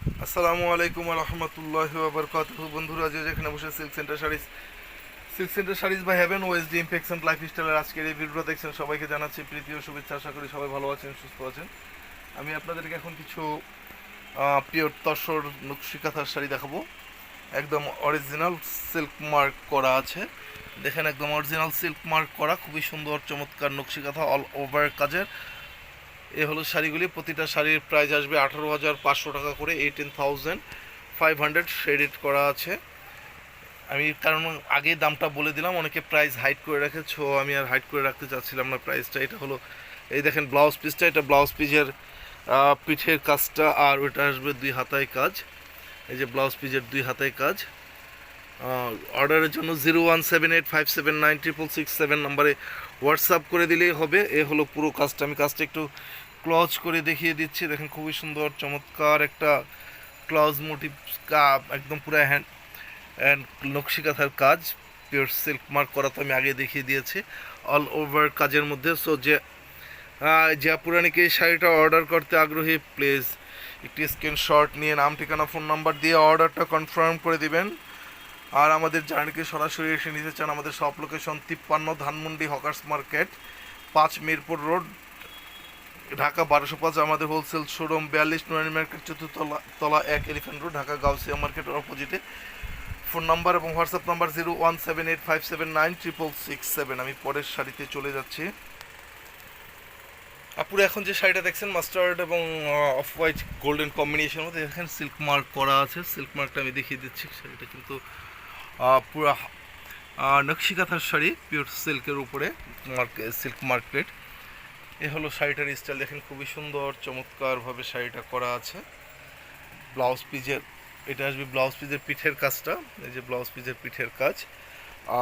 আসসালামু আলাইকুম রহমতুল্লাহ বরকাত বন্ধুরা, যে যেখানে বসে silk centre sarees silk centre sarees বা হ্যাভেন ওয়েসডি ইমপেকশন লাইফ স্টাইলের আজকের এই ভিডিওটা দেখছেন, সবাইকে জানাচ্ছি প্রীতি ও শুভেচ্ছা। আশা করি সবাই ভালো আছেন, সুস্থ আছেন। আমি আপনাদেরকে এখন কিছু পিওর তসর নকশি কাঁথার শাড়ি দেখাবো। একদম অরিজিনাল সিল্ক মার্ক করা আছে। দেখেন, একদম অরিজিনাল সিল্ক মার্ক করা, খুবই সুন্দর, চমৎকার নকশি কাঁথা অল ওভার কাজের। এ হলো শাড়িগুলি। প্রতিটা শাড়ির প্রাইস আসবে আঠারো হাজার পাঁচশো টাকা করে eighteen thousand five hundred shaded করা আছে। আমি কারণ আগে দামটা বলে দিলাম, অনেকে প্রাইস হাইট করে রাখে সো আমি আর হাইট করে রাখতে চাচ্ছিলাম না প্রাইসটা এটা হলো, এই দেখেন ব্লাউজ পিসটা এটা ব্লাউজ পিসের পিঠের কাজটা, আর ওইটা আসবে দুই হাতায় কাজ। এই যে ব্লাউজ পিসের দুই হাতায় কাজ। অর্ডারের জন্য zero one seven eight five seven nine triple six seven নাম্বারে হোয়াটসঅ্যাপ করে দিলেই হবে। এ হলো পুরো কাজটা। আমি কাজটা একটু ক্লজ করে দেখিয়ে দিচ্ছি। দেখেন খুবই সুন্দর, চমৎকার একটা ক্লজ মোটিভ কাপ একদম পুরো হ্যান্ড, অ্যান্ড নকশি কাঁথার কাজ। পিওর সিল্ক মার্ক করা তো আমি আগে দেখিয়ে দিয়েছি। অল ওভার কাজের মধ্যে। সো যে যে পুরানিকে এই শাড়িটা অর্ডার করতে আগ্রহী, প্লিজ একটি স্ক্রিনশট নিয়ে নাম, ঠিকানা, ফোন নাম্বার দিয়ে অর্ডারটা কনফার্ম করে দিবেন। আর আমাদের জার্নিকে সরাসরি এসে নিতে চান আমাদের সব লোকেশন তিপ্পান্ন ধানমন্ডি হকার্স মার্কেট, পাঁচ মিরপুর রোড ঢাকা বারোশো পাঁচ, আমাদের হোলসেল শোরুম বিয়াল্লিশ নোয়ারি মার্কেট চতুর্থ তলা এক এলিফেন্ট রোড ঢাকা গাউসিয়া মার্কেটের অপোজিটে ফোন নাম্বার এবং WhatsApp number zero one seven eight five seven nine triple six seven আমি পরের শাড়িতে চলে যাচ্ছি। আপুরে এখন যে শাড়িটা দেখছেন মাস্টার্ড এবং অফ হোয়াইট গোল্ডেন কম্বিনেশন মধ্যে এখানে সিল্ক মার্ক করা আছে। সিল্ক মার্কটা আমি দেখিয়ে দিচ্ছি, শাড়িটা কিন্তু পুরা নকশি কাঁথার শাড়ি পিওর সিল্কের উপরে মার্ক সিল্ক মার্কেট এ হলো শাড়িটার স্টাইল দেখেন খুবই সুন্দর, চমৎকারভাবে শাড়িটা করা আছে। ব্লাউজ পিজের এটা আসবে ব্লাউজ পিজের পিঠের কাজটা, এই যে ব্লাউজ পিজের পিঠের কাজ।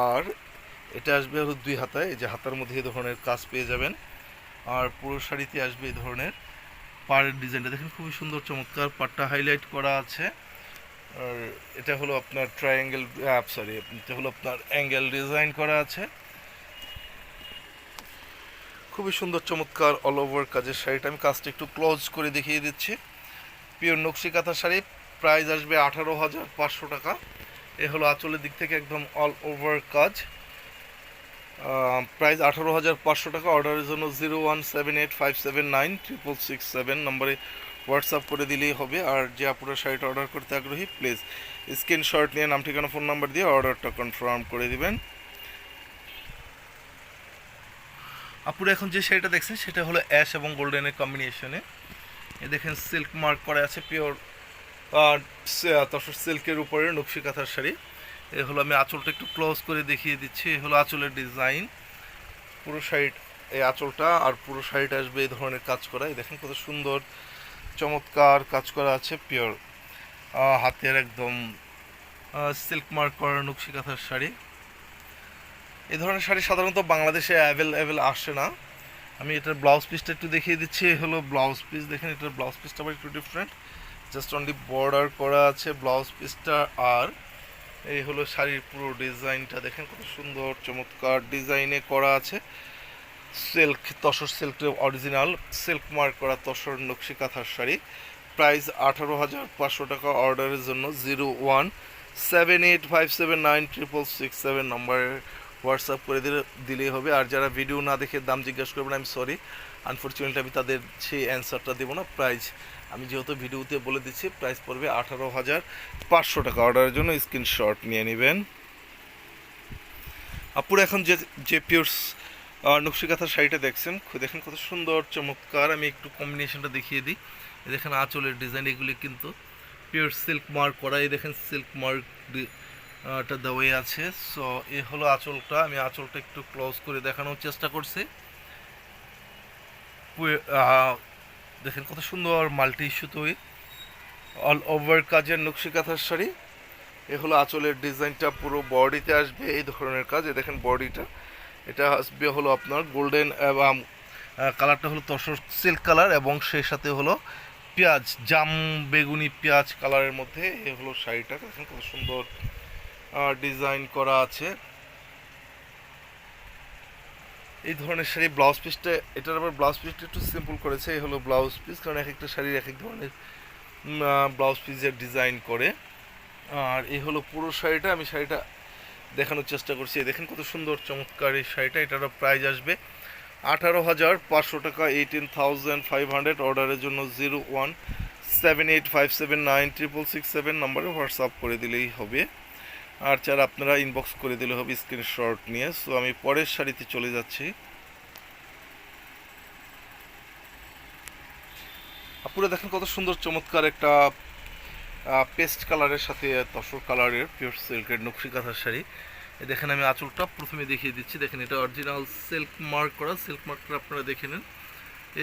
আর এটা আসবে হলো দুই হাতায়, এই যে হাতার মধ্যে এই ধরনের কাজ পেয়ে যাবেন। আর পুরো শাড়িতে আসবে এই ধরনের পাড়ের ডিজাইনটা, দেখেন খুবই সুন্দর, চমৎকার পাটটা হাইলাইট করা আছে। আর এটা হলো আপনার ট্রায়াঙ্গেল সরি এটা হলো আপনার অ্যাঙ্গেল ডিজাইন করা আছে। খুবই সুন্দর, চমৎকার অল ওভার কাজের শাড়িটা। আমি কাজটা একটু ক্লোজ করে দেখিয়ে দিচ্ছি। পিওর নকশি কাঁথা শাড়ি প্রাইস আসবে আঠারো হাজার পাঁচশো টাকা। এ হলো আঁচলের দিক থেকে একদম অল ওভার কাজ। প্রাইস আঠারো হাজার পাঁচশো টাকা অর্ডারের জন্য zero one seven eight five seven nine triple six seven নম্বরে হোয়াটসঅ্যাপ করে দিলেই হবে। আর যে আপনারা শাড়িটা অর্ডার করতে আগ্রহী প্লিজ স্ক্রিনশট নিয়ে নাম, ঠিকানা ফোন নাম্বার দিয়ে অর্ডারটা কনফার্ম করে দিবেন। আপুরা এখন যে শাড়িটা দেখছেন, সেটা হলো অ্যাশ এবং গোল্ডেনের কম্বিনেশনে এ। দেখেন সিল্ক মার্ক করা আছে পিওর তসর সিল্কের উপরে নকশি কাঁথার শাড়ি। এ হলো আমি আঁচলটা একটু ক্লোজ করে দেখিয়ে দিচ্ছি, এ হলো আঁচলের ডিজাইন পুরো শাড়ি এই আঁচলটা আর পুরো শাড়িটা আসবে এই ধরনের কাজ করা। এই দেখেন কত সুন্দর, চমৎকার কাজ করা আছে পিওর হাতের একদম সিল্ক মার্ক করা নকশি কাঁথার শাড়ি। এই ধরনের শাড়ি সাধারণত বাংলাদেশে অ্যাভেলেবেল আসে না। আমি এটার ব্লাউজ পিসটা একটু দেখিয়ে দিচ্ছি। হলো ব্লাউজ পিস দেখেন, এটার ব্লাউজ পিসটা আবার একটু ডিফারেন্ট জাস্ট অনলি বর্ডার করা আছে ব্লাউজ পিসটা আর এই হলো শাড়ির পুরো ডিজাইনটা দেখেন, কত সুন্দর, চমৎকার ডিজাইনে করা আছে। Silk tussar silk original silk mark করা তসর নকশি কাঁথার শাড়ি। প্রাইস আঠারো হাজার পাঁচশো টাকা অর্ডারের জন্য। Zero one seven eight five seven nine triple six seven নম্বরে হোয়াটসঅ্যাপ করে দিলে, দিলেই হবে। আর যারা ভিডিও না দেখে দাম জিজ্ঞাসা করবেন আমি সরি আনফর্চুনেটলি আমি তাদের সেই অ্যান্সারটা দেবো না। প্রাইস আমি যেহেতু ভিডিওতে বলে দিচ্ছি প্রাইস পড়বে আঠারো হাজার পাঁচশো টাকা। অর্ডারের জন্য স্ক্রিনশট নিয়ে নেবেন। আপুর এখন যে যে পিওর্স নকশিকাথার শাড়িটা দেখছেন দেখেন কত সুন্দর, চমৎকার। আমি একটু কম্বিনেশনটা দেখিয়ে দিই। দেখেন আঁচলের ডিজাইন এগুলি কিন্তু পিওর সিল্ক মার্ক করা। এই দেখেন সিল্ক মার্ক টা দেওয়াই আছে। সো এ হলো আঁচলটা। আমি আঁচলটা একটু ক্লোজ করে দেখানোর চেষ্টা করছি। দেখেন কত সুন্দর মাল্টি সুতোই অল ওভার কাজের নকশি কাঁথার শাড়ি। এ হলো আঁচলের ডিজাইনটা পুরো বডিতে আসবে, এই ধরনের কাজ। এ দেখেন বডিটা। এটা আসবে হলো আপনার গোল্ডেন এবং কালারটা হলো তসর সিল্ক কালার এবং সেই সাথে হলো পেঁয়াজ, জাম, বেগুনি, পেঁয়াজ কালারের মধ্যে এ হলো শাড়িটা। দেখেন কত সুন্দর ডিজাইন করা আছে। এই ধরনের শাড়ি ব্লাউজ পিসটা এটার আবার ব্লাউজ পিসটা একটু সিম্পল করেছে, এই হলো ব্লাউজ পিস কারণ এক একটা শাড়ির এক এক ধরনের ব্লাউজ পিসের ডিজাইন করে। আর এই হলো পুরো শাড়িটা, আমি শাড়িটা দেখানোর চেষ্টা করছি। দেখেন কত সুন্দর, চমৎকার এই শাড়িটা, এটারও প্রাইস আসবে আঠারো হাজার পাঁচশো টাকা এইটিন থাউজেন্ড ফাইভ হান্ড্রেড অর্ডারের জন্য zero one seven eight five seven nine triple six seven নাম্বারে হোয়াটসঅ্যাপ করে দিলেই হবে। আর যারা আপনারা ইনবক্স করে দিলে হবে স্ক্রিনশট নিয়ে। সো আমি পরের শাড়িতে চলে যাচ্ছি। আপুরা দেখেন কত সুন্দর চমৎকার একটা পেস্ট কালারের সাথে তসর কালারের পিওর সিল্কের নকশি কাঁথার শাড়ি। দেখেন আমি আঁচলটা প্রথমে দেখিয়ে দিচ্ছি। দেখেন এটা অরিজিনাল সিল্ক মার্ক করা। সিল্ক মার্কটা আপনারা দেখে নেন।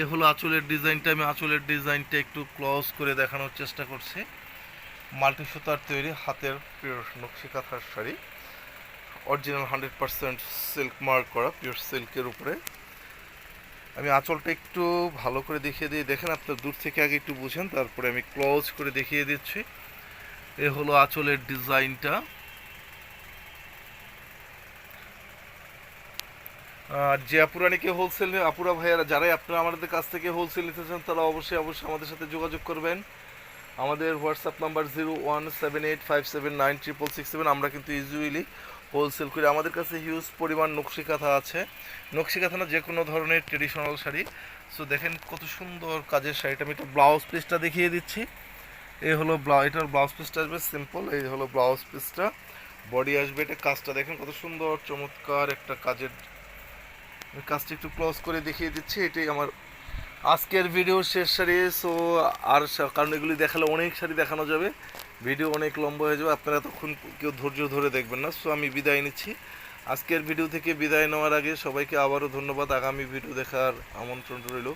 এ হলো আঁচলের ডিজাইনটা আমি আঁচলের ডিজাইনটা একটু ক্লোজ করে দেখানোর চেষ্টা করছি। মাল্টি সুতার তৈরি হাতের পিওর নকশি কাঁথার sari. Original hundred percent silk mark করা পিওর সিল্কের উপরে। আমি আঁচলটা একটু ভালো করে দেখিয়ে দিই। দেখেন আপনার দূর থেকে আগে একটু বুঝেন, তারপরে আমি ক্লোজ করে দেখিয়ে দিচ্ছি। এ হলো আঁচলের ডিজাইনটা। আর যে আপুরানিকে হোলসেল আপুরা ভাইয়ারা, যারাই আপনারা আমাদের কাছ থেকে হোলসেল নিতে চান, তারা অবশ্যই অবশ্যই আমাদের সাথে যোগাযোগ করবেন। আমাদের WhatsApp number zero one seven eight five seven nine triple six seven আমরা কিন্তু ইউজুয়ালি হোলসেল করি, আমাদের কাছে হিউজ পরিমাণ নকশি কাঁথা আছে। নকশি কাঁথা না যে কোনো ধরনের ট্রেডিশনাল শাড়ি। সো দেখেন কত সুন্দর কাজের শাড়িটা। আমি একটা ব্লাউজ পিসটা দেখিয়ে দিচ্ছি। এই হলো ব্লাউ এটার ব্লাউজ পিসটা আসবে সিম্পল এই হলো ব্লাউজ পিসটা বডি আসবে এটা কাজটা। দেখেন কত সুন্দর, চমৎকার একটা কাজের। কাজটা একটু ক্লোজ করে দেখিয়ে দিচ্ছি। এটাই আমার আজকের ভিডিও শেষ শাড়ি সো আর কারণ এগুলি দেখালে অনেক শাড়ি দেখানো যাবে। ভিডিও অনেক লম্বা হয়ে যাবে, আপনারা তখন কেউ ধৈর্য ধরে দেখবেন না। সো আমি বিদায় নিচ্ছি। আজকের ভিডিও থেকে বিদায় নেওয়ার আগে সবাইকে আবারও ধন্যবাদ। আগামী ভিডিও দেখার আমন্ত্রণ রইল।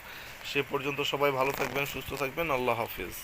সে পর্যন্ত সবাই ভালো থাকবেন, সুস্থ থাকবেন। আল্লাহ হাফিজ।